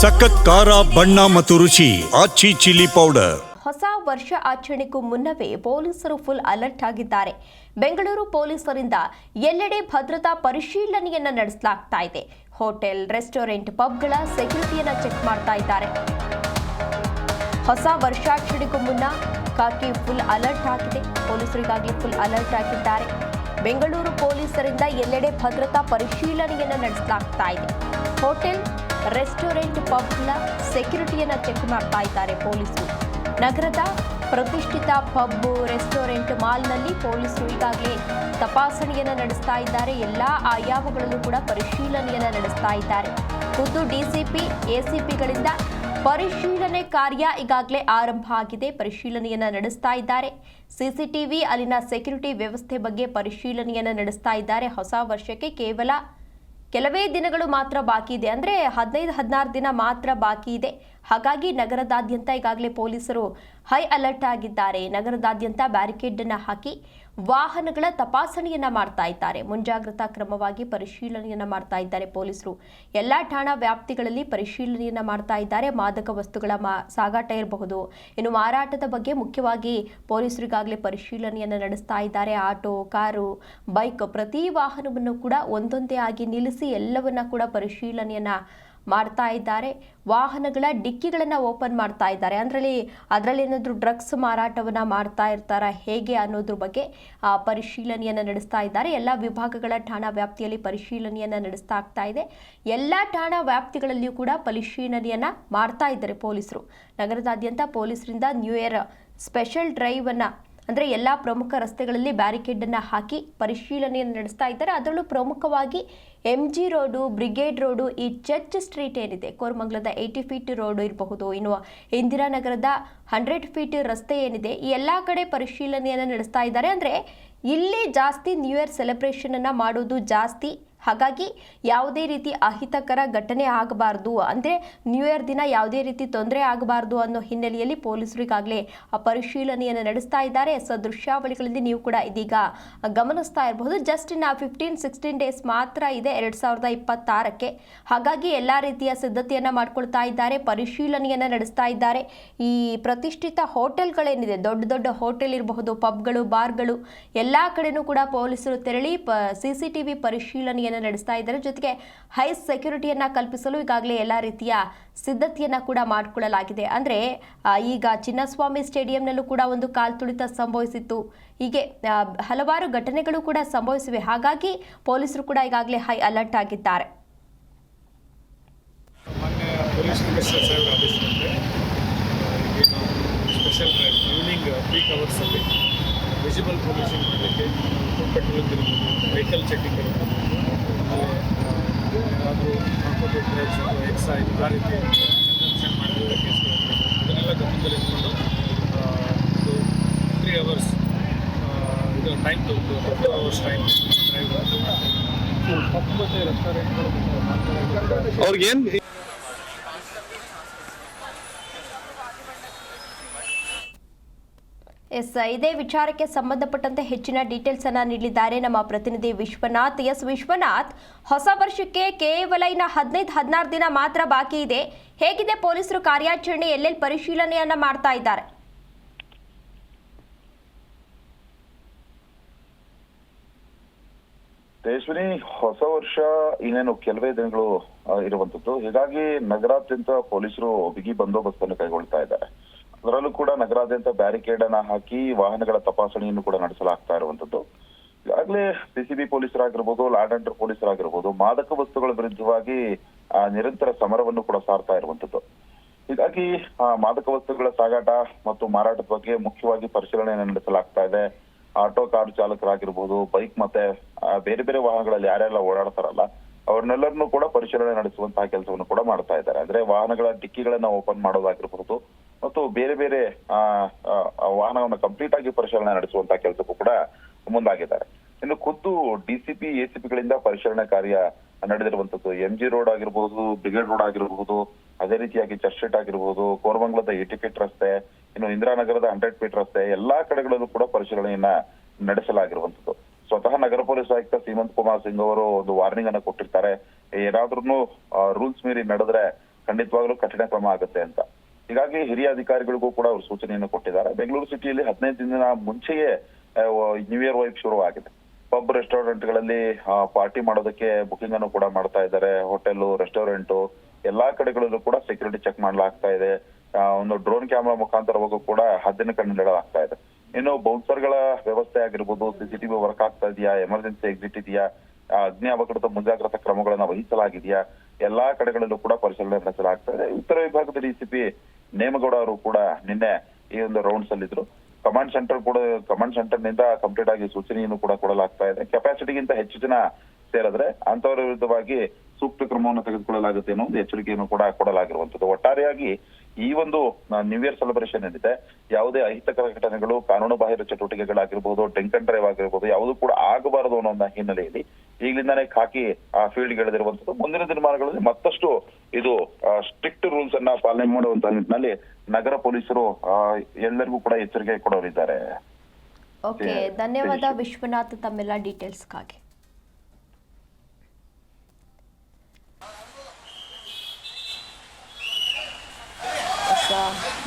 ಸಖತ್ ಖಾರ, ಬಣ್ಣ ಮತ್ತು ರುಚಿ ಆಚಿ ಚಿಲ್ಲಿ ಪೌಡರ್. ಹೊಸ ವರ್ಷ ಆಚರಣೆಗೂ ಮುನ್ನವೇ ಪೊಲೀಸರು ಫುಲ್ ಅಲರ್ಟ್ ಆಗಿದ್ದಾರೆ. ಬೆಂಗಳೂರು ಪೊಲೀಸರಿಂದ ಎಲ್ಲೆಡೆ ಭದ್ರತಾ ಪರಿಶೀಲನೆಯನ್ನ ನಡೆಸಲಾಗ್ತಾ ಇದೆ. ಹೋಟೆಲ್, ರೆಸ್ಟೋರೆಂಟ್ ಪಬ್ಗಳ ಸೆಕ್ಯೂರಿಟಿಯನ್ನು ಚೆಕ್ ಮಾಡ್ತಾ ಇದ್ದಾರೆ. ಹೊಸ ವರ್ಷಾಚರಣೆಗೂ ಮುನ್ನ ಕಾಕಿ ಫುಲ್ ಅಲರ್ಟ್ ಆಗಿದೆ. ಪೊಲೀಸರಿಗಾಗಿ ಫುಲ್ ಅಲರ್ಟ್ ಆಗಿದ್ದಾರೆ. ಬೆಂಗಳೂರು ಪೊಲೀಸರಿಂದ ಎಲ್ಲೆಡೆ ಭದ್ರತಾ ಪರಿಶೀಲನೆಯನ್ನ ನಡೆಸಲಾಗ್ತಾ ಇದೆ. ಹೋಟೆಲ್ ರೆಸ್ಟೋರೆಂಟ್ ಪಬ್ನ ಸೆಕ್ಯೂರಿಟಿಯನ್ನು ಚೆಕ್ ಮಾಡ್ತಾ ಇದ್ದಾರೆ ಪೊಲೀಸರು. ನಗರದ ಪ್ರತಿಷ್ಠಿತ ಪಬ್ ರೆಸ್ಟೋರೆಂಟ್ ಮಾಲ್ನಲ್ಲಿ ಪೊಲೀಸರು ಈಗಾಗಲೇ ತಪಾಸಣೆಯನ್ನು ನಡೆಸ್ತಾ ಇದ್ದಾರೆ. ಎಲ್ಲ ಆಯಾಮಗಳಲ್ಲೂ ಕೂಡ ಪರಿಶೀಲನೆಯನ್ನು ನಡೆಸ್ತಾ ಇದ್ದಾರೆ. ಖುದ್ದು ಡಿಸಿಪಿ, ಎಸಿಪಿಗಳಿಂದ ಪರಿಶೀಲನೆ ಕಾರ್ಯ ಈಗಾಗಲೇ ಆರಂಭ ಆಗಿದೆ. ಪರಿಶೀಲನೆಯನ್ನು ನಡೆಸ್ತಾ ಇದ್ದಾರೆ. ಸಿಸಿಟಿವಿ ಅಲ್ಲಿನ ಸೆಕ್ಯೂರಿಟಿ ವ್ಯವಸ್ಥೆ ಬಗ್ಗೆ ಪರಿಶೀಲನೆಯನ್ನು ನಡೆಸ್ತಾ ಇದ್ದಾರೆ. ಹೊಸ ವರ್ಷಕ್ಕೆ ಕೇವಲ ಕೆಲವೇ ದಿನಗಳು ಮಾತ್ರ ಬಾಕಿ ಇದೆ. ಅಂದರೆ ಹದಿನೈದು, ಹದಿನಾರು ದಿನ ಮಾತ್ರ ಬಾಕಿ ಇದೆ. ಹಾಗಾಗಿ ನಗರದಾದ್ಯಂತ ಈಗಾಗಲೇ ಪೊಲೀಸರು ಹೈ ಅಲರ್ಟ್ ಆಗಿದ್ದಾರೆ. ನಗರದಾದ್ಯಂತ ಬ್ಯಾರಿಕೇಡ್ ಅನ್ನ ಹಾಕಿ ವಾಹನಗಳ ತಪಾಸಣೆಯನ್ನ ಮಾಡ್ತಾ ಇದ್ದಾರೆ. ಮುಂಜಾಗ್ರತಾ ಕ್ರಮವಾಗಿ ಪರಿಶೀಲನೆಯನ್ನ ಮಾಡ್ತಾ ಇದ್ದಾರೆ ಪೊಲೀಸರು. ಎಲ್ಲ ಠಾಣಾ ವ್ಯಾಪ್ತಿಗಳಲ್ಲಿ ಪರಿಶೀಲನೆಯನ್ನ ಮಾಡ್ತಾ ಇದ್ದಾರೆ. ಮಾದಕ ವಸ್ತುಗಳ ಮಾ, ಸಾಗಾಟ ಇರಬಹುದು. ಇನ್ನು ಮಾರಾಟದ ಬಗ್ಗೆ ಮುಖ್ಯವಾಗಿ ಪೊಲೀಸರಿಗಾಗಲೇ ಪರಿಶೀಲನೆಯನ್ನ ನಡೆಸ್ತಾ ಇದ್ದಾರೆ. ಆಟೋ, ಕಾರು, ಬೈಕ್ ಪ್ರತಿ ವಾಹನವನ್ನು ಕೂಡ ಒಂದೊಂದೇ ಆಗಿ ನಿಲ್ಲಿಸಿ ಎಲ್ಲವನ್ನ ಕೂಡ ಪರಿಶೀಲನೆಯನ್ನ ಮಾಡ್ತಾ ಇದ್ದಾರೆ. ವಾಹನಗಳ ಡಿಕ್ಕಿಗಳನ್ನು ಓಪನ್ ಮಾಡ್ತಾ ಇದ್ದಾರೆ. ಅದರಲ್ಲಿ ಅದರಲ್ಲಿ ಏನಾದರೂ ಡ್ರಗ್ಸ್ ಮಾರಾಟವನ್ನು ಮಾಡ್ತಾ ಇರ್ತಾರ ಹೇಗೆ ಅನ್ನೋದ್ರ ಬಗ್ಗೆ ಆ, ಪರಿಶೀಲನೆಯನ್ನು ನಡೆಸ್ತಾ ಇದ್ದಾರೆ. ಎಲ್ಲ ವಿಭಾಗಗಳ ಠಾಣಾ ವ್ಯಾಪ್ತಿಯಲ್ಲಿ ಪರಿಶೀಲನೆಯನ್ನು ನಡೆಸ್ತಾ ಆಗ್ತಾ ಇದೆ. ಎಲ್ಲ ಠಾಣಾ ವ್ಯಾಪ್ತಿಗಳಲ್ಲಿಯೂ ಕೂಡ ಪರಿಶೀಲನೆಯನ್ನು ಮಾಡ್ತಾ ಇದ್ದಾರೆ ಪೊಲೀಸರು. ನಗರದಾದ್ಯಂತ ಪೊಲೀಸರಿಂದ ನ್ಯೂ ಇಯರ್ ಸ್ಪೆಷಲ್ ಡ್ರೈವ್ ಅನ್ನ ಅಂದರೆ ಎಲ್ಲ ಪ್ರಮುಖ ರಸ್ತೆಗಳಲ್ಲಿ ಬ್ಯಾರಿಕೇಡನ್ನು ಹಾಕಿ ಪರಿಶೀಲನೆಯನ್ನು ನಡೆಸ್ತಾ ಇದ್ದಾರೆ. ಅದರಲ್ಲೂ ಪ್ರಮುಖವಾಗಿ M G road brigade road ಈ ಚರ್ಚ್ ಸ್ಟ್ರೀಟ್ ಏನಿದೆ, ಕೋರಮಂಗಲದ ಏಯ್ಟಿ ಫೀಟ್ ರೋಡ್ ಇರಬಹುದು, ಇನ್ನು ಇಂದಿರಾನಗರದ ಹಂಡ್ರೆಡ್ ಫೀಟ್ ರಸ್ತೆ ಏನಿದೆ, ಈ ಎಲ್ಲ ಕಡೆ ಪರಿಶೀಲನೆಯನ್ನು ನಡೆಸ್ತಾ ಇದ್ದಾರೆ. ಅಂದರೆ ಇಲ್ಲಿ ಜಾಸ್ತಿ ನ್ಯೂ ಇಯರ್ ಸೆಲೆಬ್ರೇಷನನ್ನು ಮಾಡೋದು ಜಾಸ್ತಿ ಹಾಗಾಗಿ ಯಾವುದೇ ರೀತಿ ಅಹಿತಕರ ಘಟನೆ ಆಗಬಾರ್ದು. ಅಂದರೆ ನ್ಯೂ ಇಯರ್ ದಿನ ಯಾವುದೇ ರೀತಿ ತೊಂದರೆ ಆಗಬಾರ್ದು ಅನ್ನೋ ಹಿನ್ನೆಲೆಯಲ್ಲಿ ಪೊಲೀಸರು ಈಗಾಗಲೇ ಆ ಪರಿಶೀಲನೆಯನ್ನು ನಡೆಸ್ತಾ ಇದ್ದಾರೆ. ಸೊ ದೃಶ್ಯಾವಳಿಗಳಲ್ಲಿ ನೀವು ಕೂಡ ಇದೀಗ ಗಮನಿಸ್ತಾ ಇರಬಹುದು. ಜಸ್ಟ್ ಇನ್ನು ಫಿಫ್ಟೀನ್ ಸಿಕ್ಸ್ಟೀನ್ ಡೇಸ್ ಮಾತ್ರ ಇದೆ ಎರಡು ಸಾವಿರದ ಇಪ್ಪತ್ತಾರಕ್ಕೆ. ಹಾಗಾಗಿ ಎಲ್ಲ ರೀತಿಯ ಸಿದ್ಧತೆಯನ್ನು ಮಾಡ್ಕೊಳ್ತಾ ಇದ್ದಾರೆ, ಪರಿಶೀಲನೆಯನ್ನು ನಡೆಸ್ತಾ ಇದ್ದಾರೆ. ಈ ಪ್ರತಿಷ್ಠಿತ ಹೋಟೆಲ್ಗಳೇನಿದೆ, ದೊಡ್ಡ ದೊಡ್ಡ ಹೋಟೆಲ್ ಇರಬಹುದು, ಪಬ್ಗಳು, ಬಾರ್ಗಳು, ಎಲ್ಲ ಕಡೆನೂ ಕೂಡ ಪೊಲೀಸರು ತೆರಳಿ ಸಿ ಸಿ ಟಿ ವಿ ಪರಿಶೀಲನೆಯನ್ನು ನಡೆಸ್ತಾ ಇದ್ದಾರೆ. ಜೊತೆಗೆ ಹೈ ಸೆಕ್ಯೂರಿಟಿಯನ್ನು ಕಲ್ಪಿಸಲು ಈಗಾಗಲೇ ಎಲ್ಲ ರೀತಿಯ ಸಿದ್ಧತೆಯನ್ನು ಕೂಡ ಮಾಡಿಕೊಳ್ಳಲಾಗಿದೆ. ಅಂದ್ರೆ ಈಗ ಚಿನ್ನಸ್ವಾಮಿ ಸ್ಟೇಡಿಯಂನಲ್ಲೂ ಕೂಡ ಒಂದು ಕಾಲ್ತುಳಿತ ಸಂಭವಿಸಿತ್ತು. ಹೀಗೆ ಹಲವಾರು ಘಟನೆಗಳು ಕೂಡ ಸಂಭವಿಸಿವೆ. ಹಾಗಾಗಿ ಪೊಲೀಸರು ಕೂಡ ಈಗಾಗಲೇ ಹೈ ಅಲರ್ಟ್ ಆಗಿದ್ದಾರೆ. ಸ್ಪೆಷಲ್ ಡ್ರೈವ್ ಈವ್ನಿಂಗ್ ಪೀಕ್ ಅವರ್ಸಲ್ಲಿ ವಿಸಿಬಲ್ ಪೊಲೀಸಿಂಗ್ ಮಾಡಲಿಕ್ಕೆ ಪೆಟ್ರೋಲಿಂಗ್ ಇರ್ಬೋದು ವೆಹಿಕಲ್ ಚೆಕಿಂಗ್ ಇದನ್ನೆಲ್ಲ ಗಮನದಲ್ಲಿಟ್ಕೊಂಡು ಒಂದು ತ್ರೀ ಅವರ್ಸ್ ಇದು ಟೈಮ್ ಅವರ್ಸ್ ಟೈಮ್ ರೆಸ್ಟೋರೆಂಟ್ಗಳು ಅವ್ರಿಗೇನು ಎಸ್ ಇದೇ ವಿಚಾರಕ್ಕೆ ಸಂಬಂಧಪಟ್ಟಂತೆ ಹೆಚ್ಚಿನ ಡೀಟೇಲ್ಸ್ ಅನ್ನ ನೀಡಿದ್ದಾರೆ ನಮ್ಮ ಪ್ರತಿನಿಧಿ ವಿಶ್ವನಾಥ್. ಎಸ್. ವಿಶ್ವನಾಥ್, ಹೊಸ ವರ್ಷಕ್ಕೆ ಕೇವಲ ಇನ್ನ ಹದಿನೈದು, ಹದಿನಾರು ದಿನ ಮಾತ್ರ ಬಾಕಿ ಇದೆ. ಹೇಗಿದೆ ಪೊಲೀಸರು ಕಾರ್ಯಾಚರಣೆ ಎಲ್ಲೆಲ್ಲಿ ಪರಿಶೀಲನೆಯನ್ನ ಮಾಡ್ತಾ ಇದ್ದಾರೆ? ತೇಜಸ್ವಿನಿ, ಹೊಸ ವರ್ಷ ಇನ್ನೇನು ಕೆಲವೇ ದಿನಗಳು ಇರುವಂತದ್ದು. ಹೀಗಾಗಿ ನಗರಾದ್ಯಂತ ಪೊಲೀಸರು ಬಿಗಿ ಬಂದೋಬಸ್ತ್ ಅನ್ನು ಕೈಗೊಳ್ತಾ ಇದ್ದಾರೆ. ಅದರಲ್ಲೂ ಕೂಡ ನಗರಾದ್ಯಂತ ಬ್ಯಾರಿಕೇಡ್ ಅನ್ನ ಹಾಕಿ ವಾಹನಗಳ ತಪಾಸಣೆಯನ್ನು ಕೂಡ ನಡೆಸಲಾಗ್ತಾ ಇರುವಂತದ್ದು ಈಗಾಗಲೇ ಸಿಸಿಬಿ ಪೊಲೀಸರಾಗಿರ್ಬೋದು ಲ್ಯಾಂಡ್ ಪೊಲೀಸರಾಗಿರ್ಬೋದು, ಮಾದಕ ವಸ್ತುಗಳ ವಿರುದ್ಧವಾಗಿ ನಿರಂತರ ಸಮರವನ್ನು ಕೂಡ ಸಾರ್ತಾ ಇರುವಂತದ್ದು ಹೀಗಾಗಿ ಮಾದಕ ವಸ್ತುಗಳ ಸಾಗಾಟ ಮತ್ತು ಮಾರಾಟದ ಬಗ್ಗೆ ಮುಖ್ಯವಾಗಿ ಪರಿಶೀಲನೆಯನ್ನು ನಡೆಸಲಾಗ್ತಾ ಇದೆ. ಆಟೋ ಕಾರು ಚಾಲಕರಾಗಿರ್ಬೋದು, ಬೈಕ್ ಮತ್ತೆ ಬೇರೆ ಬೇರೆ ವಾಹನಗಳಲ್ಲಿ ಯಾರೆಲ್ಲ ಓಡಾಡ್ತಾರಲ್ಲ, ಅವ್ರನ್ನೆಲ್ಲರನ್ನೂ ಕೂಡ ಪರಿಶೀಲನೆ ನಡೆಸುವಂತಹ ಕೆಲಸವನ್ನು ಕೂಡ ಮಾಡ್ತಾ ಇದ್ದಾರೆ. ಅಂದ್ರೆ ವಾಹನಗಳ ಡಿಕ್ಕಿಗಳನ್ನ ಓಪನ್ ಮಾಡೋದಾಗಿರ್ಬಹುದು ಮತ್ತು ಬೇರೆ ಬೇರೆ ವಾಹನವನ್ನು ಕಂಪ್ಲೀಟ್ ಆಗಿ ಪರಿಶೀಲನೆ ನಡೆಸುವಂತಹ ಕೆಲಸಕ್ಕೂ ಕೂಡ ಮುಂದಾಗಿದ್ದಾರೆ. ಇನ್ನು ಖುದ್ದು ಡಿಸಿಪಿ ಎಸಿಪಿಗಳಿಂದ ಪರಿಶೀಲನೆ ಕಾರ್ಯ ನಡೆದಿರುವಂತದ್ದು ಎಂ ಜಿ ರೋಡ್ ಆಗಿರ್ಬೋದು ಬ್ರಿಗೇಡ್ ರೋಡ್ ಆಗಿರಬಹುದು ಅದೇ ರೀತಿಯಾಗಿ ಚರ್ಚ್ ಸ್ಟ್ರೀಟ್ ಆಗಿರ್ಬೋದು, ಕೋರಮಂಗಲದ ಏಟಿ ಫೀಟ್ ರಸ್ತೆ, ಇನ್ನು ಇಂದಿರಾನಗರದ ಹಂಡ್ರೆಡ್ ಫೀಟ್ ರಸ್ತೆ, ಎಲ್ಲಾ ಕಡೆಗಳಲ್ಲೂ ಕೂಡ ಪರಿಶೀಲನೆಯನ್ನ ನಡೆಸಲಾಗಿರುವಂತದ್ದು ಸ್ವತಃ ನಗರ ಪೊಲೀಸ್ ಆಯುಕ್ತ ಸೀಮಂತ್ ಕುಮಾರ್ ಸಿಂಗ್ ಅವರು ಒಂದು ವಾರ್ನಿಂಗ್ ಅನ್ನ ಕೊಟ್ಟಿರ್ತಾರೆ. ಏನಾದ್ರೂ ರೂಲ್ಸ್ ಮೀರಿ ನಡೆದ್ರೆ ಖಂಡಿತವಾಗ್ಲೂ ಕಠಿಣ ಕ್ರಮ ಆಗುತ್ತೆ ಅಂತ. ಹೀಗಾಗಿ ಹಿರಿಯ ಅಧಿಕಾರಿಗಳಿಗೂ ಕೂಡ ಅವರು ಸೂಚನೆಯನ್ನು ಕೊಟ್ಟಿದ್ದಾರೆ. ಬೆಂಗಳೂರು ಸಿಟಿಯಲ್ಲಿ ಹದಿನೈದು ದಿನ ಮುಂಚೆಯೇ ನ್ಯೂ ಇಯರ್ ವೈಫ್ ಶುರುವಾಗಿದೆ. ಪಬ್ ರೆಸ್ಟೋರೆಂಟ್ಗಳಲ್ಲಿ ಪಾರ್ಟಿ ಮಾಡೋದಕ್ಕೆ ಬುಕಿಂಗ್ ಅನ್ನು ಕೂಡ ಮಾಡ್ತಾ ಇದ್ದಾರೆ. ಹೋಟೆಲ್, ರೆಸ್ಟೋರೆಂಟ್, ಎಲ್ಲಾ ಕಡೆಗಳಲ್ಲೂ ಕೂಡ ಸೆಕ್ಯೂರಿಟಿ ಚೆಕ್ ಮಾಡಲಾಗ್ತಾ ಇದೆ. ಒಂದು ಡ್ರೋನ್ ಕ್ಯಾಮೆರಾ ಮುಖಾಂತರವಾಗೂ ಕೂಡ ಹದ್ದಿನ ಕಣ್ಣಿಡಲಾಗ್ತಾ ಇದೆ. ಇನ್ನು ಬೌನ್ಸರ್ಗಳ ವ್ಯವಸ್ಥೆ ಆಗಿರ್ಬೋದು ಸಿಸಿಟಿವಿ ವರ್ಕ್ ಆಗ್ತಾ ಇದೆಯಾ ಎಮರ್ಜೆನ್ಸಿ ಎಕ್ಸಿಟ್ ಇದೆಯಾ ಅಗ್ನಿ ಅವಘಡದ ಮುಂಜಾಗ್ರತಾ ಕ್ರಮಗಳನ್ನ ವಹಿಸಲಾಗಿದೆಯಾ, ಎಲ್ಲಾ ಕಡೆಗಳಲ್ಲೂ ಕೂಡ ಪರಿಶೀಲನೆ ನಡೆಸಲಾಗ್ತಾ ಇದೆ. ಉತ್ತರ ವಿಭಾಗದ ಡಿಸಿಪಿ ನೇಮಗೌಡ ಅವರು ಕೂಡ ನಿನ್ನೆ ಈ ಒಂದು ರೌಂಡ್ಸ್ ಅಲ್ಲಿದ್ರು. ಕಮಾಂಡ್ ಸೆಂಟರ್ ಕೂಡ ಕಮಾಂಡ್ ಸೆಂಟರ್ನಿಂದ ಕಂಪ್ಲೀಟ್ ಆಗಿ ಸೂಚನೆಯನ್ನು ಕೂಡ ಕೊಡಲಾಗ್ತಾ ಇದೆ. ಕೆಪಾಸಿಟಿಗಿಂತ ಹೆಚ್ಚು ಜನ ಸೇರಿದ್ರೆ ಅಂತವರ ವಿರುದ್ಧವಾಗಿ ಸೂಕ್ತ ಕ್ರಮವನ್ನು ತೆಗೆದುಕೊಳ್ಳಲಾಗುತ್ತೆ ಅನ್ನೋ ಒಂದು ಎಚ್ಚರಿಕೆಯನ್ನು ಕೂಡ ಕೊಡಲಾಗಿರುವಂತದ್ದು ಒಟ್ಟಾರೆಯಾಗಿ ಈ ಒಂದು ನ್ಯೂ ಇಯರ್ ಸೆಲೆಬ್ರೇಷನ್ ಏನಿದೆ, ಯಾವುದೇ ಅಹಿತಕರ ಘಟನೆಗಳು, ಕಾನೂನು ಬಾಹಿರ ಚಟುವಟಿಕೆಗಳಾಗಿರ್ಬೋದು ಡ್ರಿಂಕ್ ಡ್ರೈವ್ ಆಗಿರ್ಬೋದು, ಯಾವುದು ಕೂಡ ಆಗಬಾರದು ಅನ್ನೋ ಹಿನ್ನೆಲೆಯಲ್ಲಿ ಈಗಲಿಂದಾನೇ ಖಾಕಿ, ಆ ಫೀಲ್ಡ್ ಗೆಳೆದಿರುವಂತದ್ದು ಮುಂದಿನ ದಿನಮಾನಗಳಲ್ಲಿ ಮತ್ತಷ್ಟು ಇದು ಸ್ಟ್ರಿಕ್ಟ್ ರೂಲ್ಸ್ ಅನ್ನ ಪಾಲನೆ ಮಾಡುವಂತ ನಿಟ್ಟಿನಲ್ಲಿ ನಗರ ಪೊಲೀಸರು ಎಲ್ಲರಿಗೂ ಕೂಡ ಎಚ್ಚರಿಕೆ ಕೊಡೋರಿದ್ದಾರೆ. ಓಕೆ ಧನ್ಯವಾದ ವಿಶ್ವನಾಥ್ ತಮ್ಮೆಲ್ಲ ಡೀಟೇಲ್ಸ್ಗಾಗಿ.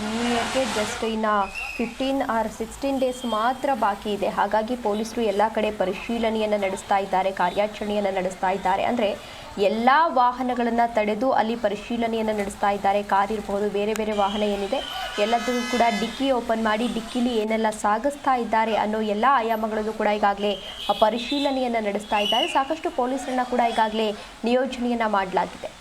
ನ್ಯೂ ಇಯರ್ಗೆ ಜಸ್ಟ್ ಇನ್ನು ಫಿಫ್ಟೀನ್ ಆರ್ ಸಿಕ್ಸ್ಟೀನ್ ಡೇಸ್ ಮಾತ್ರ ಬಾಕಿ ಇದೆ. ಹಾಗಾಗಿ ಪೊಲೀಸರು ಎಲ್ಲ ಕಡೆ ಪರಿಶೀಲನೆಯನ್ನು ನಡೆಸ್ತಾ ಇದ್ದಾರೆ ಕಾರ್ಯಾಚರಣೆಯನ್ನು ನಡೆಸ್ತಾ ಇದ್ದಾರೆ. ಅಂದರೆ ಎಲ್ಲ ವಾಹನಗಳನ್ನು ತಡೆದು ಅಲ್ಲಿ ಪರಿಶೀಲನೆಯನ್ನು ನಡೆಸ್ತಾ ಇದ್ದಾರೆ. ಕಾರ್ ಇರಬಹುದು ಬೇರೆ ಬೇರೆ ವಾಹನ ಏನಿದೆ, ಎಲ್ಲದನ್ನು ಕೂಡ ಡಿಕ್ಕಿ ಓಪನ್ ಮಾಡಿ, ಡಿಕ್ಕಿಲಿ ಏನೆಲ್ಲ ಸಾಗಿಸ್ತಾ ಇದ್ದಾರೆ ಅನ್ನೋ ಎಲ್ಲ ಆಯಾಮಗಳಲ್ಲೂ ಕೂಡ ಈಗಾಗಲೇ ಪರಿಶೀಲನೆಯನ್ನು ನಡೆಸ್ತಾ ಇದ್ದಾರೆ. ಸಾಕಷ್ಟು ಪೊಲೀಸರನ್ನ ಕೂಡ ಈಗಾಗಲೇ ನಿಯೋಜನೆಯನ್ನು ಮಾಡಲಾಗಿದೆ.